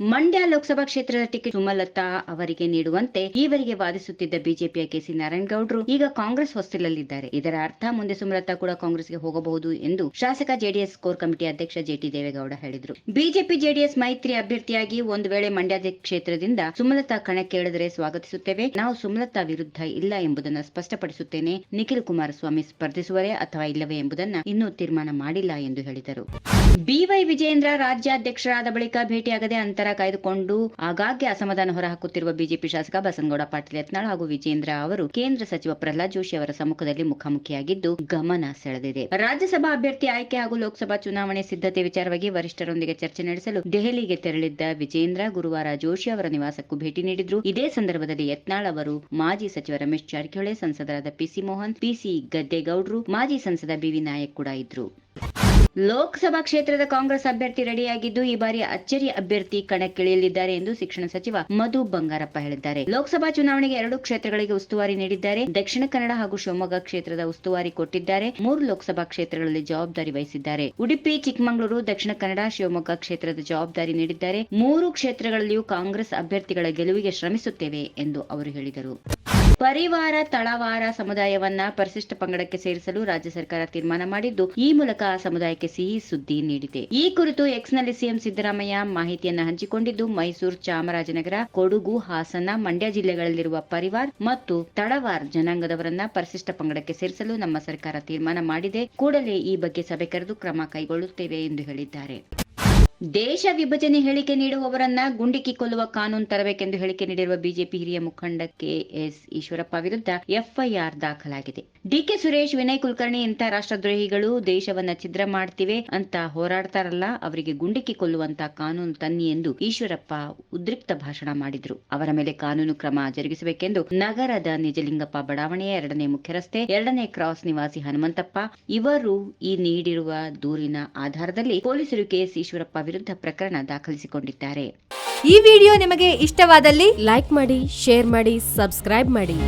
ಮಂಡ್ಯ ಲೋಕಸಭಾ ಕ್ಷೇತ್ರದ ಟಿಕೆಟ್ ಸುಮಲತಾ ಅವರಿಗೆ ನೀಡುವಂತೆ ಈವರೆಗೆ ವಾದಿಸುತ್ತಿದ್ದ ಬಿಜೆಪಿಯ ಕೆಸಿ ನಾರಾಯಣಗೌಡರು ಈಗ ಕಾಂಗ್ರೆಸ್ ಹೊಸ್ತಿಲಲ್ಲಿದ್ದಾರೆ. ಇದರ ಅರ್ಥ ಮುಂದೆ ಸುಮಲತಾ ಕೂಡ ಕಾಂಗ್ರೆಸ್ಗೆ ಹೋಗಬಹುದು ಎಂದು ಶಾಸಕ ಜೆಡಿಎಸ್ ಕೋರ್ ಕಮಿಟಿ ಅಧ್ಯಕ್ಷ ಜೆಟಿ ದೇವೇಗೌಡ ಹೇಳಿದರು. ಬಿಜೆಪಿ ಜೆಡಿಎಸ್ ಮೈತ್ರಿ ಅಭ್ಯರ್ಥಿಯಾಗಿ ಒಂದು ವೇಳೆ ಮಂಡ್ಯ ಕ್ಷೇತ್ರದಿಂದ ಸುಮಲತಾ ಕಣಕ್ಕೆ ಇಳಿದರೆ ಸ್ವಾಗತಿಸುತ್ತೇವೆ. ನಾವು ಸುಮಲತಾ ವಿರುದ್ಧ ಇಲ್ಲ ಎಂಬುದನ್ನು ಸ್ಪಷ್ಟಪಡಿಸುತ್ತೇನೆ. ನಿಖಿಲ್ ಕುಮಾರಸ್ವಾಮಿ ಸ್ಪರ್ಧಿಸುವರೇ ಅಥವಾ ಇಲ್ಲವೇ ಎಂಬುದನ್ನು ಇನ್ನೂ ತೀರ್ಮಾನ ಮಾಡಿಲ್ಲ ಎಂದು ಹೇಳಿದರು. ಬಿವೈ ವಿಜಯೇಂದ್ರ ರಾಜ್ಯಾಧ್ಯಕ್ಷರಾದ ಬಳಿಕ ಭೇಟಿಯಾಗದೆ ಅಂತರ ಕಾಯ್ದುಕೊಂಡು ಆಗಾಗ್ಗೆ ಅಸಮಾಧಾನ ಹೊರಹಾಕುತ್ತಿರುವ ಬಿಜೆಪಿ ಶಾಸಕ ಬಸನಗೌಡ ಪಾಟೀಲ್ ಯತ್ನಾಳ್ ಹಾಗೂ ವಿಜೇಂದ್ರ ಅವರು ಕೇಂದ್ರ ಸಚಿವ ಪ್ರಹ್ಲಾದ್ ಜೋಶಿ ಅವರ ಸಮ್ಮುಖದಲ್ಲಿ ಮುಖಾಮುಖಿಯಾಗಿದ್ದು ಗಮನ ಸೆಳೆದಿದೆ. ರಾಜ್ಯಸಭಾ ಅಭ್ಯರ್ಥಿ ಆಯ್ಕೆ ಹಾಗೂ ಲೋಕಸಭಾ ಚುನಾವಣೆ ಸಿದ್ಧತೆ ವಿಚಾರವಾಗಿ ವರಿಷ್ಠರೊಂದಿಗೆ ಚರ್ಚೆ ನಡೆಸಲು ದೆಹಲಿಗೆ ತೆರಳಿದ್ದ ವಿಜೇಂದ್ರ ಗುರುವಾರ ಜೋಶಿ ಅವರ ನಿವಾಸಕ್ಕೂ ಭೇಟಿ ನೀಡಿದ್ರು. ಇದೇ ಸಂದರ್ಭದಲ್ಲಿ ಯತ್ನಾಳ್ ಅವರು ಮಾಜಿ ಸಚಿವ ರಮೇಶ್ ಜಾರಕಿಹೊಳಿ, ಸಂಸದರಾದ ಪಿಸಿ ಮೋಹನ್ ಪಿಸಿ ಗದ್ದೆಗೌಡ್ರು, ಮಾಜಿ ಸಂಸದ ಬಿವಿ ನಾಯಕ್ ಕೂಡ ಇದ್ರು. ಲೋಕಸಭಾ ಕ್ಷೇತ್ರದ ಕಾಂಗ್ರೆಸ್ ಅಭ್ಯರ್ಥಿ ರೆಡಿಯಾಗಿದ್ದು, ಈ ಬಾರಿ ಅಚ್ಚರಿ ಅಭ್ಯರ್ಥಿ ಕಣಕ್ಕಿಳಿಯಲಿದ್ದಾರೆ ಎಂದು ಶಿಕ್ಷಣ ಸಚಿವ ಮಧು ಬಂಗಾರಪ್ಪ ಹೇಳಿದ್ದಾರೆ. ಲೋಕಸಭಾ ಚುನಾವಣೆಗೆ ಎರಡು ಕ್ಷೇತ್ರಗಳಿಗೆ ಉಸ್ತುವಾರಿ ನೀಡಿದ್ದಾರೆ. ದಕ್ಷಿಣ ಕನ್ನಡ ಹಾಗೂ ಶಿವಮೊಗ್ಗ ಕ್ಷೇತ್ರದ ಉಸ್ತುವಾರಿ ಕೊಟ್ಟಿದ್ದಾರೆ. ಮೂರು ಲೋಕಸಭಾ ಕ್ಷೇತ್ರಗಳಲ್ಲಿ ಜವಾಬ್ದಾರಿ ವಹಿಸಿದ್ದಾರೆ. ಉಡುಪಿ, ಚಿಕ್ಕಮಗಳೂರು, ದಕ್ಷಿಣ ಕನ್ನಡ, ಶಿವಮೊಗ್ಗ ಕ್ಷೇತ್ರದ ಜವಾಬ್ದಾರಿ ನೀಡಿದ್ದಾರೆ. ಮೂರು ಕ್ಷೇತ್ರಗಳಲ್ಲಿಯೂ ಕಾಂಗ್ರೆಸ್ ಅಭ್ಯರ್ಥಿಗಳ ಗೆಲುವಿಗೆ ಶ್ರಮಿಸುತ್ತೇವೆ ಎಂದು ಅವರು ಹೇಳಿದರು. ಪರಿವಾರ ತಳವಾರ ಸಮುದಾಯವನ್ನ ಪರಿಶಿಷ್ಟ ಪಂಗಡಕ್ಕೆ ಸೇರಿಸಲು ರಾಜ್ಯ ಸರ್ಕಾರ ತೀರ್ಮಾನ ಮಾಡಿದ್ದು, ಈ ಮೂಲಕ ಆ ಸಮುದಾಯಕ್ಕೆ ಸಿಹಿ ಸುದ್ದಿ ನೀಡಿದೆ. ಈ ಕುರಿತು ಎಕ್ಸ್ನಲ್ಲಿ ಸಿಎಂ ಸಿದ್ದರಾಮಯ್ಯ ಮಾಹಿತಿಯನ್ನ ಹಂಚಿಕೊಂಡಿದ್ದು, ಮೈಸೂರು ಚಾಮರಾಜನಗರ, ಕೊಡಗು, ಹಾಸನ, ಮಂಡ್ಯ ಜಿಲ್ಲೆಗಳಲ್ಲಿರುವ ಪರಿವಾರ್ ಮತ್ತು ತಳವಾರ್ ಜನಾಂಗದವರನ್ನ ಪರಿಶಿಷ್ಟ ಪಂಗಡಕ್ಕೆ ಸೇರಿಸಲು ನಮ್ಮ ಸರ್ಕಾರ ತೀರ್ಮಾನ ಮಾಡಿದೆ. ಕೂಡಲೇ ಈ ಬಗ್ಗೆ ಸಭೆ ಕರೆದು ಕ್ರಮ ಕೈಗೊಳ್ಳುತ್ತೇವೆ ಎಂದು ಹೇಳಿದ್ದಾರೆ. ದೇಶ ವಿಭಜನೆ ಹೇಳಿಕೆ ನೀಡುವವರನ್ನ ಗುಂಡಿಕ್ಕಿ ಕೊಲ್ಲುವ ಕಾನೂನು ತರಬೇಕೆಂದು ಹೇಳಿಕೆ ನೀಡಿರುವ ಬಿಜೆಪಿ ಹಿರಿಯ ಮುಖಂಡ ಕೆಎಸ್ ಈಶ್ವರಪ್ಪ ವಿರುದ್ಧ ಎಫ್ಐಆರ್ ದಾಖಲಾಗಿದೆ. ಡಿಕೆ ಸುರೇಶ್, ವಿನಯ್ ಕುಲಕರ್ಣಿ ಇಂಥ ರಾಷ್ಟ್ರದ್ರೋಹಿಗಳು ದೇಶವನ್ನ ಛಿದ್ರ ಮಾಡ್ತಿವೆ ಅಂತ ಹೋರಾಡ್ತಾರಲ್ಲ, ಅವರಿಗೆ ಗುಂಡಿಕ್ಕಿ ಕೊಲ್ಲುವಂತ ಕಾನೂನು ತನ್ನಿ ಎಂದು ಈಶ್ವರಪ್ಪ ಉದ್ರಿಕ್ತ ಭಾಷಣ ಮಾಡಿದ್ರು. ಅವರ ಮೇಲೆ ಕಾನೂನು ಕ್ರಮ ಜರುಗಿಸಬೇಕೆಂದು ನಗರದ ನಿಜಲಿಂಗಪ್ಪ ಬಡಾವಣೆಯ ಎರಡನೇ ಮುಖ್ಯ ರಸ್ತೆ ಎರಡನೇ ಕ್ರಾಸ್ ನಿವಾಸಿ ಹನುಮಂತಪ್ಪ. ಇವರು ಈ ನೀಡಿರುವ ದೂರಿನ ಆಧಾರದಲ್ಲಿ ಪೊಲೀಸರು ಕೆಎಸ್ ಈಶ್ವರಪ್ಪ ವಿರುದ್ಧ ಪ್ರಕರಣ ದಾಖಲಿಸಿಕೊಂಡಿದ್ದಾರೆ. ಈ ವಿಡಿಯೋ ನಿಮಗೆ ಇಷ್ಟವಾದಲ್ಲಿ ಲೈಕ್ ಮಾಡಿ ಶೇರ್ ಮಾಡಿ ಸಬ್ಸ್ಕ್ರೈಬ್ ಮಾಡಿ.